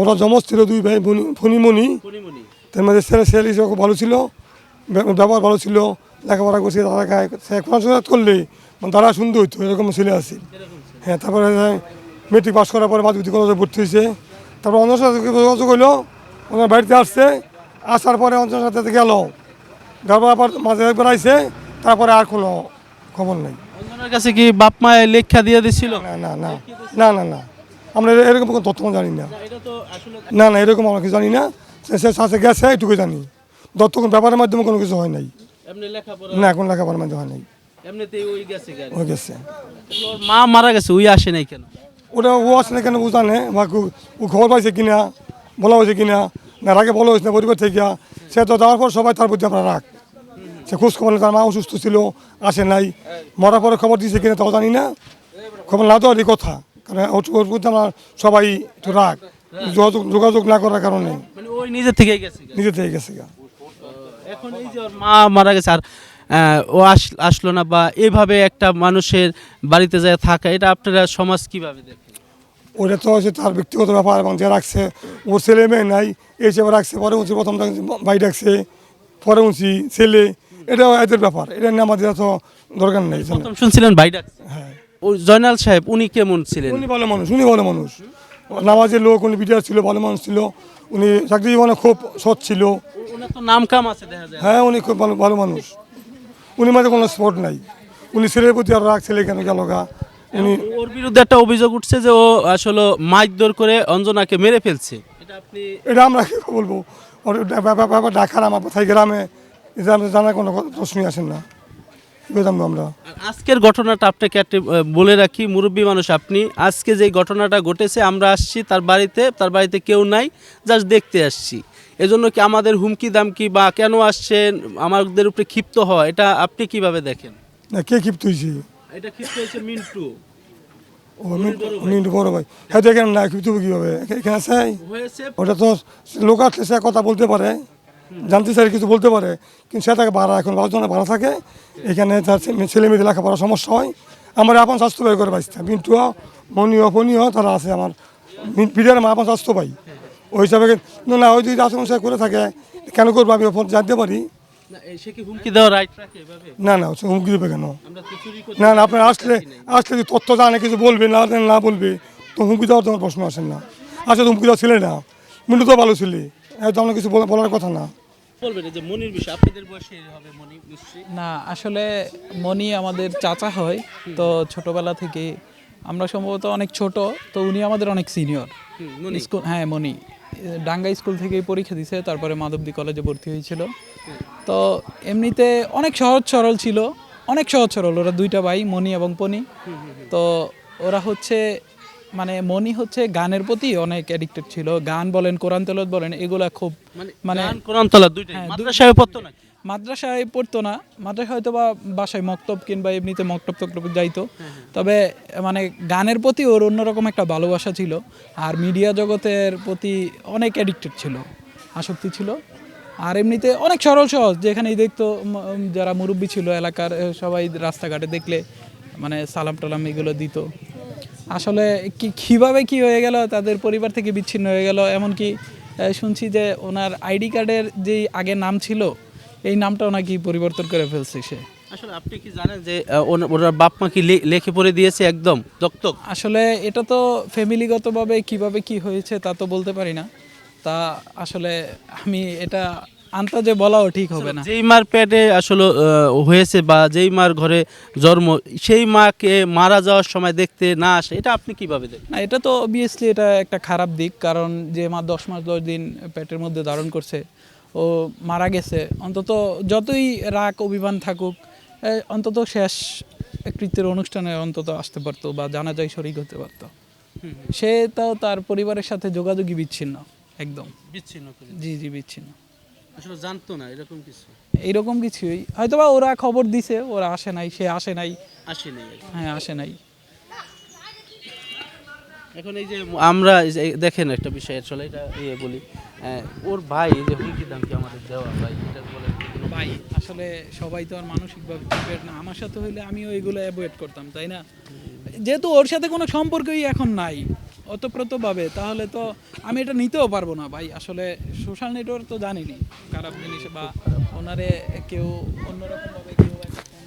ওরা জমজ ছিল দুই ভাই ফণিমণি। তার মধ্যে ছেলে ছেলে হিসেবে খুব ভালো ছিল। ব্যবহার ভালো ছিল। লেখাপড়া করছে তারা গায়ে পড়াশোনা করলে মানে তারা সুন্দর হইতো এরকম ছেলে আছে। হ্যাঁ তারপরে মেট্রিক পাস করার পরে মাধবতী কলেজে ভর্তি হয়েছে। তারপর অন্য সাথে যোগাযোগ হইল ওনার বাড়িতে আসছে। আসার পরে অঞ্চল সাথে গেল। তারপর আবার মাঝে একবার আইসে তারপরে আর কোনো খবর নেই। কাছে কি বাপ মায়ের লেখা দিয়ে দিছিল? না না না না না না। আমরা এরকম কোনো তথ্য জানি না। না না এরকম আমরা কিছু জানি না। সে সে সাথে গেছে এটুকু জানি। দত্ত কোনো ব্যাপারের মাধ্যমে কোনো কিছু হয় নাই। না কোনো লেখাপড়ার মাধ্যমে হয় নাই। ওই গেছে মা মারা গেছে ওই আসে নাই কেন? ওটা ও আসলে কেন ও জানে। বা ও খবর পাইছে কিনা বলা হয়েছে কিনা না আগে বলা হয়েছে না পরিবার থেকে। সে তো যাওয়ার পর সবাই তার প্রতি আমরা রাখ সে খোঁজ খবর তার মা অসুস্থ ছিল আসে নাই। মরার পরে খবর দিয়েছে কিনা তাও জানি না। খবর না দেওয়ারই কথা। ওর ওর প্রতি আমরা সবাই একটু রাখ যোগাযোগ যোগাযোগ না করার কারণে। মানে ওই নিজে থেকেই গেছে নিজে থেকে গেছে এখন এই যে মা মারা গেছে আর ও আস- আসলো না বা এইভাবে একটা মানুষের বাড়িতে যায় থাকা এটা আপনারা সমাজ কীভাবে দেখেন ওটা তো হচ্ছে তার ব্যক্তিগত ব্যাপার এবং যে রাখছে ওর ছেলে মেয়ে নাই এই হিসেবে রাখছে পরে উঁচি প্রথম ভাই ডাকছে পরে উঁচি ছেলে এটাও এদের ব্যাপার এটা নিয়ে আমাদের এত দরকার নেই? শুনছিলেন ভাই ডাকছে? হ্যাঁ। জয়নাল সাহেব উনি কেমন ছিলেন? উনি ভালো মানুষ উনি ভালো মানুষ। নামাজের লোক উনি বিটার ছিল ভালো মানুষ ছিল। উনি চাকরি জীবনে খুব সৎ ছিল। নাম কাম আছে দেখা যায়। হ্যাঁ উনি খুব ভালো ভালো মানুষ। উনি মাঝে কোনো স্পট নাই। উনি ছেলের প্রতি আর রাগ ছেলে কেন গেল গা? উনি ওর বিরুদ্ধে একটা অভিযোগ উঠছে যে ও আসলে মাইদর করে অঞ্জনাকে মেরে ফেলছে। এটা আমরা কি বলব? ওর ব্যাপার ব্যাপার ঢাকার আমার কোথায় গ্রামে জানার কোনো প্রশ্নই আসেন না। জানব আমরা। আজকের ঘটনাটা আপনাকে একটা বলে রাখি মুরব্বী মানুষ আপনি আজকে যে ঘটনাটা ঘটেছে আমরা আসছি তার বাড়িতে তার বাড়িতে কেউ নাই জাস্ট দেখতে আসছি। এজন্য কি আমাদের হুমকি দামকি বা কেন আসছেন আমাদের উপরে ক্ষিপ্ত হওয়া এটা আপনি কীভাবে দেখেন? না কে ক্ষিপ্ত হয়েছে? এটা ক্ষিপ্ত হয়েছে মিন্টু। মিন্টু বড় ভাই। হ্যাঁ দেখেন না ক্ষিপ্ত হবে কীভাবে? এখানে আছে? ওটা তো লোক আসলে কথা বলতে পারে। জানতে চাই কিছু বলতে পারে। কিন্তু সে তাকে ভাড়া এখন বারোজনে ভাড়া থাকে। এখানে তার ছেলে মেয়েদের লেখাপড়া সমস্যা হয়। আমার আপন স্বাস্থ্য ব্যয় করে বাঁচতে মিন্টুও মনিও ফনিও তারা আছে আমার। বিরিয়ার আমার আপন স্বাস্থ্য পাই ওই হিসাবে না ওই যদি আচরণ সে করে থাকে কেন করব আমি ওপর জানতে পারি। না, না হুমকি দেবে কেন? তো না না আপনার আসলে আসলে যদি তথ্য জানে কিছু বলবে না জানে না বলবে তো হুমকি দেওয়ার তোমার প্রশ্ন আসেন না। আসলে হুমকি দেওয়া ছেলে না। মিন্টু তো ভালো ছেলে। এত আমরা কিছু বলা- বলার কথা না। বলবেন যে মনির বিষয় আপনাদের বয়সে হবে মনি নিশ্চয়ই? না আসলে মনি আমাদের চাচা হয় তো ছোটবেলা থেকে আমরা সম্ভবত অনেক ছোট তো উনি আমাদের অনেক সিনিয়র। স্কুল হ্যাঁ মনি। ডাঙ্গা স্কুল থেকে পরীক্ষা দিছে তারপরে মাধবদী কলেজে ভর্তি হয়েছিল। তো এমনিতে অনেক সহজ সরল ছিল অনেক সহজ সরল ওরা দুইটা ভাই মনি এবং পনি। তো ওরা হচ্ছে মানে মনি হচ্ছে গানের প্রতি অনেক অ্যাডিক্টেড ছিল। গান বলেন কোরআন তেলত বলেন এগুলা খুব মানে মানে কোরআন তলা দুইটাই হ্যাঁ, মাদ্রাসায় পড়তো নাকি? মাদ্রাসায় পড়তো না। মাদ্রাসায় হয়তো বা বাসায় মক্তব কিংবা এমনিতে মক্তব টক্তব যাইতো। তবে মানে গানের প্রতি ওর অন্যরকম একটা ভালোবাসা ছিল। আর মিডিয়া জগতের প্রতি অনেক অ্যাডিক্টেড ছিল আসক্তি ছিল। আর এমনিতে অনেক সরল সহজ যেখানেই দেখতো যারা মুরব্বী ছিল এলাকার সবাই রাস্তাঘাটে দেখলে মানে সালাম টালাম এগুলো দিত। আসলে কি কীভাবে কি হয়ে গেল তাদের পরিবার থেকে বিচ্ছিন্ন হয়ে গেল এমনকি শুনছি যে ওনার আইডি কার্ডের যেই আগে নাম ছিল এই নামটাও নাকি পরিবর্তন করে ফেলছে সে। আসলে আপনি কি জানেন যে ওনার বাপ মা কি লেখে পড়ে দিয়েছে একদম? দক্তক আসলে এটা তো ফ্যামিলিগতভাবে কীভাবে কি হয়েছে তা তো বলতে পারি না। তা আসলে আমি এটা আন্তাজে বলাও ঠিক হবে না। যেই মার পেটে আসলে হয়েছে বা যেই মার ঘরে জন্ম সেই মাকে মারা যাওয়ার সময় দেখতে না আসে এটা আপনি কীভাবে দেখেন? না এটা তো অবভিয়াসলি এটা একটা খারাপ দিক কারণ যে মা দশ মাস দশ দিন পেটের মধ্যে ধারণ করছে ও মারা গেছে অন্তত যতই রাগ অভিমান থাকুক অন্তত শেষ কৃত্যের অনুষ্ঠানে অন্তত আসতে পারতো বা জানা যায় শরিক হতে পারতো। সে তাও তার পরিবারের সাথে যোগাযোগই বিচ্ছিন্ন একদম। বিচ্ছিন্ন জি জি বিচ্ছিন্ন। আসলে জানতো না এরকম কিছু? এইরকম কিছুই। হয়তোবা ওরা খবর দিছে ওরা আসে নাই সে আসে নাই। আসেনি আর কি। হ্যাঁ আসে নাই। এখন এই যে আমরা দেখেন একটা বিষয় আসলে এটা ইয়ে বলি ওর ভাই এই যে হুমকি দামকি আমাদের দেওয়া ভাই এটা বলে ভাই আসলে সবাই তো আর মানসিকভাবে প্রিপেয়ার না। আমার সাথে হইলে আমিও এগুলো অ্যাভয়েড করতাম তাই না? যেহেতু ওর সাথে কোনো সম্পর্কই এখন নাই অতপ্রতভাবে তাহলে তো আমি এটা নিতেও পারব না ভাই। আসলে সোশ্যাল নেটওয়ার্ক তো জানিনি খারাপ জিনিস বা ওনারে কেউ অন্যরকম